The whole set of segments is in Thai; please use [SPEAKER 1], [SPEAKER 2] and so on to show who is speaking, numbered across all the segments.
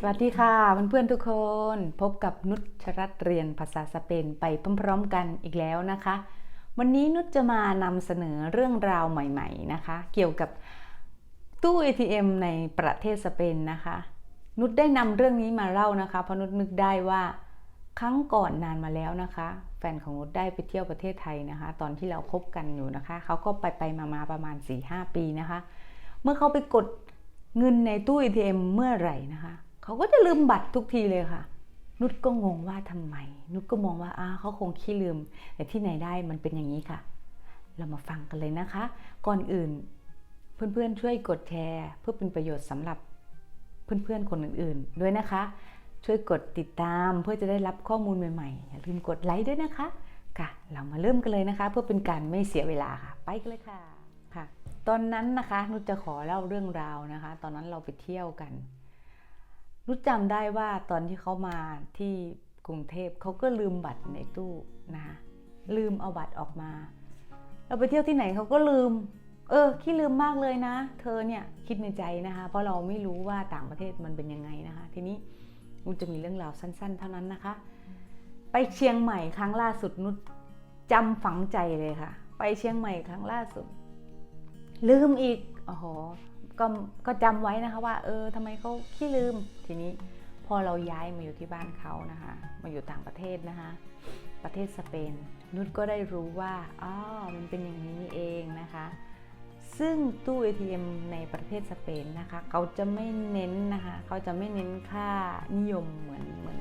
[SPEAKER 1] สวัสดีค่ะเพื่อนๆทุกคนพบกับนุชชรัตเรียนภาษาสเปนไปพร้อมๆกันอีกแล้วนะคะ วันนี้นุชจะมานำเสนอเรื่องราวใหม่ๆนะคะ เกี่ยวกับตู้ ATM ในประเทศสเปนนะคะ นุชได้นำเรื่องนี้มาเล่านะคะ เพราะนุชนึกได้ว่าครั้งก่อนนานมาแล้วนะคะ แฟนของนุชได้ไปเที่ยวประเทศไทยนะคะ ตอนที่เราคบกันอยู่นะคะเขาก็ไปไปมาๆประมาณ 4-5 ปีนะคะ เมื่อเขาไปกดเงินในตู้ ATM เมื่อไหร่นะคะ เขาก็จะลืมบัตรทุกทีเลยค่ะ นุชก็งงว่าทำไม นุชก็มองว่าอ้าเขาคงขี้ลืม แต่ที่ไหนได้มันเป็นอย่างนี้ค่ะ เรามาฟังกันเลยนะคะ ก่อนอื่น เพื่อนๆช่วยกดแชร์ เพื่อเป็นประโยชน์สำหรับเพื่อนๆคนอื่นๆ ด้วยนะคะ ช่วยกดติดตามเพื่อจะได้รับข้อมูลใหม่ๆอย่าลืมกดไลค์ด้วยนะคะค่ะ เรามาเริ่มกันเลยนะคะ เพื่อเป็นการไม่เสียเวลาค่ะ ไปกันเลยค่ะค่ะ ตอนนั้นนะคะนุชจะขอเล่าเรื่องราวนะคะ ตอนนั้นเราไปเที่ยวกัน นุชจำได้ว่าตอนที่เขามาที่กรุงเทพเขาก็ลืมบัตรในตู้นะคะลืมเอาบัตรออกมา เราไปเที่ยวที่ไหนเขาก็ลืม เออขี้ลืมมากเลยนะ เธอเนี่ยคิดในใจนะคะ เพราะเราไม่รู้ว่าต่างประเทศมันเป็นยังไงนะคะ ทีนี้นุชจะมีเรื่องราวสั้น ๆ เท่านั้นนะคะ ไปเชียงใหม่ครั้งล่าสุดนุชจำฝังใจเลยค่ะ ไปเชียงใหม่ครั้งล่าสุด ลืมอีกโอ้โห ก็ก็จำไว้นะคะว่า เออทำไมเขาขี้ลืม ทีนี้พอเราย้ายมาอยู่ที่บ้านเขานะคะมาอยู่ต่างประเทศนะคะประเทศสเปน นุชก็ได้รู้ว่าอ๋อมันเป็นอย่างนี้เองนะคะ ซึ่งตู้ ATM ในประเทศสเปนนะคะเขาจะไม่เน้นนะคะเขาจะไม่เน้นค่านิยมเหมือนเหมือน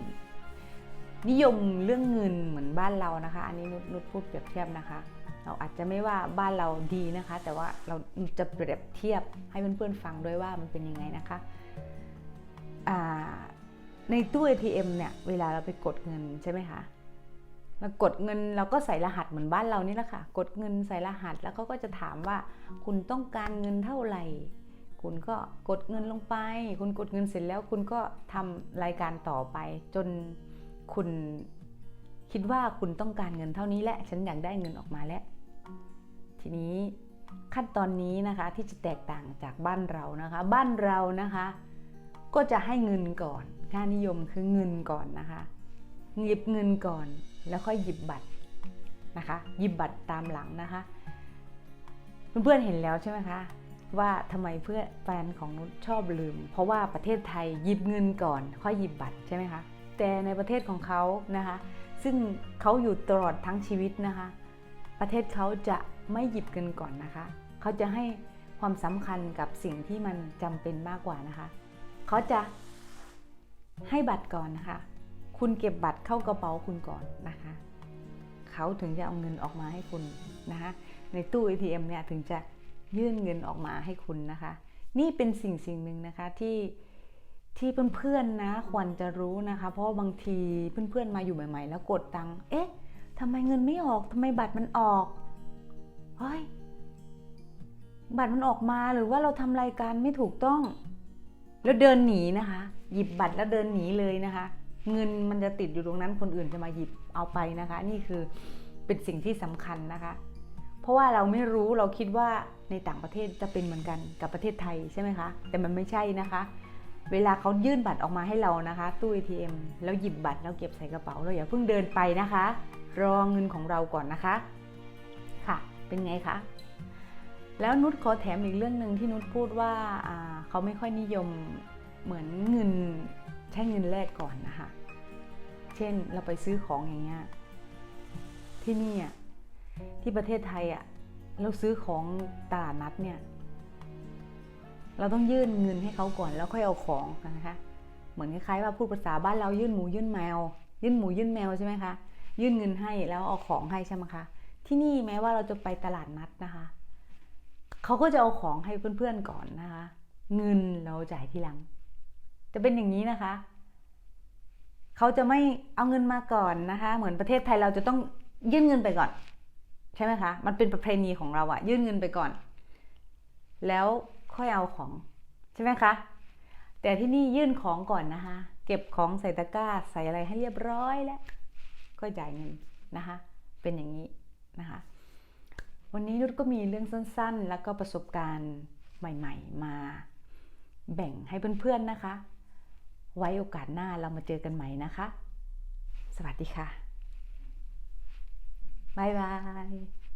[SPEAKER 1] นิยมเรื่องเงินเหมือนบ้านเรานะคะ อันนี้นุชนุชพูดเปรียบเทียบนะคะ เราอาจจะไม่ว่าบ้านเราดีนะคะ แต่ว่าเราจะเปรียบเทียบให้เพื่อนๆฟังด้วยว่ามันเป็นยังไงนะคะในตู้ ATM เนี่ยเวลาเราไปกดเงินใช่ไหมคะเรากดเงินเราก็ใส่รหัสเหมือนบ้านเรานี่แหละค่ะ กดเงินใส่รหัสแล้วเขาก็จะถามว่าคุณต้องการเงินเท่าไหร่ คุณก็กดเงินลงไป คุณกดเงินเสร็จแล้วคุณก็ทำรายการต่อไป จนคุณคิดว่าคุณต้องการเงินเท่านี้แหละ ฉันอยากได้เงินออกมาแล้ว ทีนี้ขั้นตอนนี้นะคะที่จะแตกต่างจากบ้านเรานะคะ บ้านเรานะคะ ก็จะให้เงินก่อนค่านิยมคือเงินก่อนนะคะหยิบเงินก่อนแล้วค่อยหยิบบัตรนะคะหยิบบัตรตามหลังนะคะ เพื่อนๆเห็นแล้วใช่ไหมคะว่าทำไมเพื่อนแฟนของนุชชอบลืม เพราะว่าประเทศไทยหยิบเงินก่อน ค่อยหยิบบัตรใช่ไหมคะแต่ในประเทศของเขานะคะ ซึ่งเขาอยู่ตลอดทั้งชีวิตนะคะ ประเทศเขาจะไม่หยิบเงินก่อนนะคะ เขาจะให้ความสำคัญกับสิ่งที่มันจำเป็นมากกว่านะคะ เขาจะให้บัตรก่อนนะคะ คุณเก็บบัตรเข้ากระเป๋าคุณก่อนนะคะ เขาถึงจะเอาเงินออกมาให้คุณนะคะ ในตู้ ATM เนี่ยถึงจะยื่นเงินออกมาให้คุณนะคะ นี่เป็นสิ่งสิ่งหนึ่งนะคะที่ที่เพื่อนๆนะควรจะรู้นะคะ เพราะบางทีเพื่อนๆมาอยู่ใหม่ ๆ แล้วกดตังค์เอ๊ะ ทำไมเงินไม่ออกทำไมบัตรมันออกเฮ้ยบัตรมันออกมาหรือว่าเราทำรายการไม่ถูกต้อง แล้วเดินหนีนะคะ หยิบบัตรแล้วเดินหนีเลยนะคะ เงินมันจะติดอยู่ตรงนั้นคนอื่นจะมาหยิบเอาไปนะคะ นี่คือเป็นสิ่งที่สำคัญนะคะ เพราะว่าเราไม่รู้เราคิดว่าในต่างประเทศจะเป็นเหมือนกันกับประเทศไทยใช่ไหมคะ แต่มันไม่ใช่นะคะ เวลาเขายื่นบัตรออกมาให้เรานะคะ ตู้ ATM แล้วหยิบบัตรแล้วเก็บใส่กระเป๋าเราอย่าเพิ่งเดินไปนะคะ รอเงินของเราก่อนนะคะ ค่ะ เป็นไงคะ แล้วนุชขอแถมอีกเรื่องหนึ่งที่นุชพูดว่าเขาไม่ค่อยนิยมเหมือนเงินใช้เงินแลกก่อนนะคะ เช่นเราไปซื้อของอย่างเงี้ย ที่นี่อะที่ประเทศไทยอะเราซื้อของตลาดนัดเนี่ยเราต้องยื่นเงินให้เขาก่อนแล้วค่อยเอาของนะคะ เหมือนคล้ายๆว่าพูดภาษาบ้านเรายื่นหมูยื่นแมว ยื่นหมูยื่นแมวใช่ไหมคะ ยื่นเงินให้แล้วเอาของให้ใช่ไหมคะ ที่นี่แม้ว่าเราจะไปตลาดนัดนะคะ เขาก็จะเอาของให้เพื่อนๆก่อนนะคะ เงินเราจ่ายทีหลัง จะเป็นอย่างนี้นะคะ เขาจะไม่เอาเงินมาก่อนนะคะ เหมือนประเทศไทยเราจะต้องยื่นเงินไปก่อน ใช่ไหมคะ มันเป็นประเพณีของเราอะยื่นเงินไปก่อน แล้วค่อยเอาของใช่ไหมคะ แต่ที่นี่ยื่นของก่อนนะคะ เก็บของใส่ตะกร้าใส่อะไรให้เรียบร้อยแล้ว ก็จ่ายเงินนะคะ เป็นอย่างนี้นะคะ วันนี้นุชก็มีเรื่องสั้นๆ แล้วก็ประสบการณ์ใหม่ ๆ มาแบ่งให้เพื่อนๆนะคะ ไว้โอกาสหน้าเรามาเจอกันใหม่นะคะ สวัสดีค่ะ บ๊ายบาย